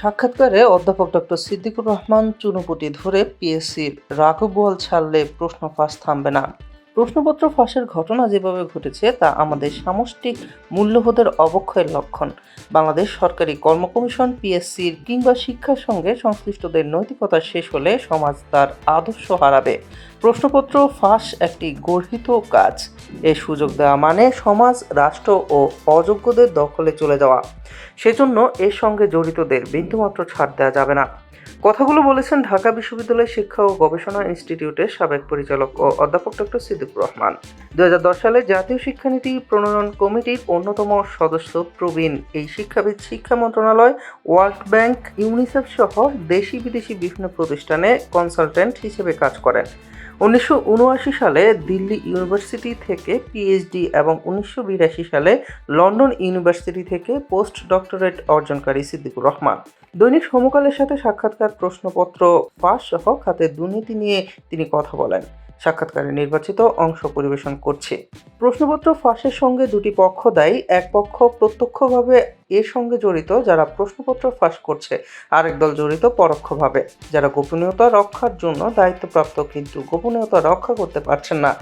সাক্ষাৎকারে অধ্যাপক ডক্টর সিদ্দিকুর রহমান চুনুপুটি ধরে পিএসসির রাঘব বোয়াল ছাড়লে প্রশ্ন ফাঁস থামবে না। প্রশ্নপত্র ফাঁসের ঘটনা যেভাবে ঘটেছে, তা আমাদের সামষ্টিক মূল্যবোধের অবক্ষয়ের লক্ষণ। বাংলাদেশ সরকারি কর্ম কমিশন পিএসসির কিংবা শিক্ষার সঙ্গে সংশ্লিষ্টদের নৈতিকতা শেষ হলে সমাজ তার আদর্শ হারাবে। প্রশ্নপত্র ফাঁস একটি গর্হিত কাজ। এ সুযোগ দেওয়া মানে সমাজ, রাষ্ট্র ও অযোগ্যদের দখলে চলে যাওয়া। সেজন্য এর সঙ্গে জড়িতদের বিন্দুমাত্র ছাড় দেওয়া যাবে না। কথাগুলো বলেছেন ঢাকা বিশ্ববিদ্যালয় শিক্ষা ও গবেষণা ইনস্টিটিউটের সাবেক পরিচালক ও অধ্যাপক ডক্টর সিদ্দিকুর রহমান। দুই হাজার দশ সালে জাতীয় শিক্ষানীতি প্রণয়ন কমিটির অন্যতম সদস্য প্রবীণ এই শিক্ষাবিদ শিক্ষা মন্ত্রণালয়, ওয়ার্ল্ড ব্যাংক, ইউনিসেফ সহ দেশি বিদেশি বিভিন্ন প্রতিষ্ঠানে কনসালটেন্ট হিসেবে কাজ করেন। উনিশশো উনআশি সালে দিল্লি ইউনিভার্সিটি থেকে পিএইচডি এবং উনিশশো বিরাশি সালে লন্ডন ইউনিভার্সিটি থেকে পোস্ট ডক্টরেট অর্জনকারী সিদ্দিকুর রহমান। দৈনিক সমকালের সাথে সাক্ষাৎকার প্রশ্নপত্র ফাঁস সহ খাতে দুর্নীতি নিয়ে তিনি কথা বলেন। সাক্ষাৎকারে নির্বাচিত অংশ পরিবেশন করছে। প্রশ্নপত্র ফাঁসের সঙ্গে দুটি পক্ষ দায়ী, এক পক্ষ প্রত্যক্ষভাবে এর সঙ্গে জড়িত যারা প্রশ্নপত্র ফাঁস করছে, আরেক দল জড়িত পরোক্ষভাবে। যারা গোপনীয়তা রক্ষার জন্য দায়িত্বপ্রাপ্ত কিন্তু গোপনীয়তা রক্ষা করতে পারছেন না।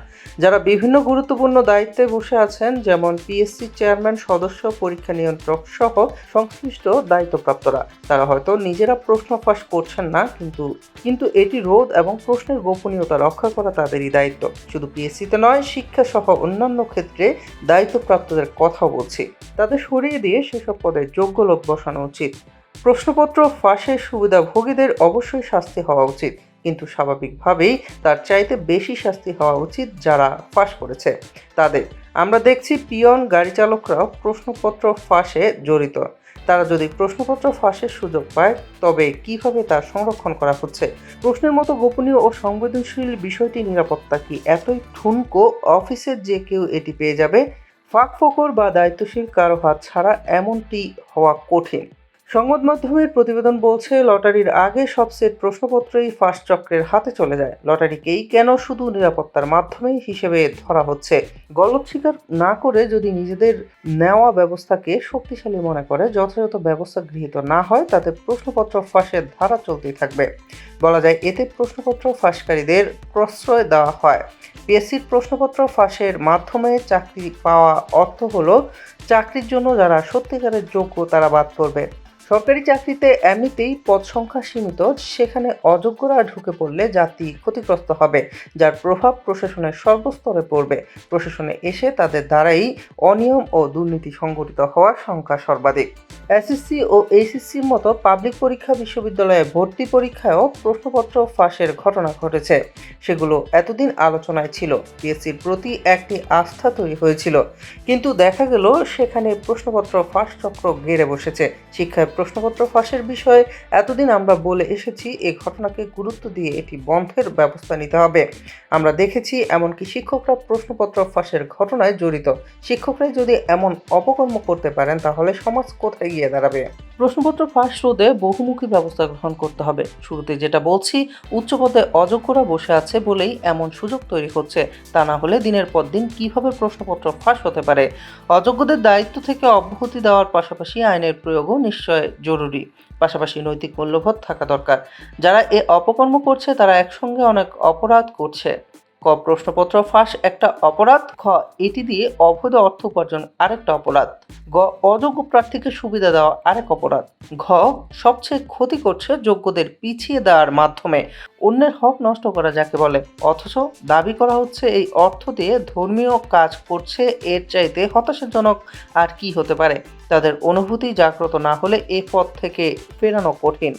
যারা বিভিন্ন গুরুত্বপূর্ণ দায়িত্বে বসে আছেন, যেমন পিএসসি চেয়ারম্যান, সদস্য, পরীক্ষা নিয়ন্ত্রক সহ সংশ্লিষ্ট দায়িত্বপ্রাপ্তরা, তারা হয়তো নিজেরা প্রশ্ন ফাঁস করছেন না, কিন্তু কিন্তু এটি রোধ এবং প্রশ্নের গোপনীয়তা রক্ষা করা তাদেরই দায়িত্ব। শুধু পিএসসিতে নয়, শিক্ষা সহ অন্যান্য ক্ষেত্রে দায়িত্বপ্রাপ্তদের কথা বলছি। তাদের সরিয়ে দিয়ে সেসব পদে যোগ্য লোক বসানো উচিত। প্রশ্নপত্র, ফাঁসের সুবিধাভোগীদের অবশ্যই শাস্তি হওয়া উচিত। কিন্তু স্বাভাবিকভাবেই তার চাইতে বেশি শাস্তি হওয়া উচিত যারা ফাঁস করেছে। তাদের, আমরা দেখছি পিয়ন গাড়ি চালকরাও প্রশ্নপত্র ফাঁসে জড়িত। তারা যদি প্রশ্নপত্র ফাঁসের সুযোগ পায়, তবে কীভাবে তা সংরক্ষণ করা হচ্ছে? প্রশ্নের মতো গোপনীয় ও সংবেদনশীল বিষয়টি নিরাপত্তা কি এতই ঠুনকো? অফিসের যে কেউ এটি পেয়ে যাবে? ফাঁক ফকর বা দায়িত্বশীল কারও হাত ছাড়া এমনটি হওয়া কঠিন। সংবাদ মাধ্যমের প্রতিবেদন বলছে, লটারির আগে সব সেট প্রশ্নপত্রই ফার্স্ট চক্রের হাতে চলে যায়। লটারিকেই কেন শুধু নিরাপত্তার মাধ্যমেই হিসেবে ধরা হচ্ছে? গলত স্বীকার না করে যদি নিজেদের নেওয়া ব্যবস্থাকে শক্তিশালী মনে করে, যথাযথ ব্যবস্থা গৃহীত না হয়, তাতে প্রশ্নপত্র ফাঁসের ধারা চলতেই থাকবে। বলা যায়, এতে প্রশ্নপত্র ফাঁসকারীদের প্রশ্রয় দেওয়া হয়। পিএসসির প্রশ্নপত্র ফাঁসের মাধ্যমে চাকরি পাওয়া অর্থ হলো, চাকরির জন্য যারা সত্যিকারের যোগ্য তারা বাদ পড়বে। সরকারি চাকরিতে এমনিতেই পদ সংখ্যা সীমিত, সেখানে অযোগ্যরা ঢুকে পড়লে জাতি ক্ষতিগ্রস্ত হবে, যার প্রভাব প্রশাসনের সর্বস্তরে পড়বে। প্রশাসনে এসে তাদের দ্বারাই অনিয়ম ও দুর্নীতি সংঘটিত হওয়ার সংখ্যা সর্বাধিক। এসএসসি ও এইচএসসির মতো পাবলিক পরীক্ষা বিশ্ববিদ্যালয়ে ভর্তি পরীক্ষায়ও প্রশ্নপত্র ফাঁসের ঘটনা ঘটেছে। সেগুলো এতদিন আলোচনায় ছিল। পিএসসির প্রতি একটি আস্থা তৈরি হয়েছিল। কিন্তু দেখা গেল সেখানে প্রশ্নপত্র ফাঁস চক্র ঘেরে বসেছে। শিক্ষায় প্রশ্নপত্র ফাঁসের বিষয়ে এতদিন আমরা বলে এসেছি, এ ঘটনাকে গুরুত্ব দিয়ে এটি বন্ধের ব্যবস্থা নিতে হবে। আমরা দেখেছি এমনকি শিক্ষকরা প্রশ্নপত্র ফাঁসের ঘটনায় জড়িত। শিক্ষকরাই যদি এমন অপকর্ম করতে পারেন, তাহলে সমাজ কোথায় গিয়ে দাঁড়াবে। প্রশ্নপত্র ফাঁস রোধে বহুমুখী ব্যবস্থা গ্রহণ করতে হবে। শুরুতে যেটা বলছি উচ্চ পদে অযোগ্যরা বসে আছে বলেই এমন সুযোগ তৈরি হচ্ছে। তা না হলে দিনের পর দিন কীভাবে প্রশ্নপত্র ফাঁস হতে পারে? অযোগ্যদের দায়িত্ব থেকে অব্যাহতি দেওয়ার পাশাপাশি আইনের প্রয়োগও নিশ্চয় জরুরি। পাশাপাশি নৈতিক মূল্যবোধ থাকা দরকার। যারা এ অপকর্ম করছে, তারা একসঙ্গে অনেক অপরাধ করছে। ক প্রশ্নপত্র ফাঁস একটা অপরাধ, খ, এটি দিয়ে অবৈধ অর্থ উপার্জন আরেকটা অপরাধ, গ, অযোগ্য প্রার্থীকে সুবিধা দেওয়া আরেক অপরাধ, ঘ, সবচেয়ে ক্ষতি করছে যোগ্যদের পিছিয়ে দেওয়ার মাধ্যমে, অন্যের হক নষ্ট করা যাকে বলে, অথচ দাবি করা হচ্ছে এই অর্থ দিয়ে ধর্মীয় কাজ করছে এর চাইতে হতাশাজনক আর কি হতে পারে, তাদের অনুভূতি জাগ্রত না হলে এ পথ থেকে ফেরানো কঠিন।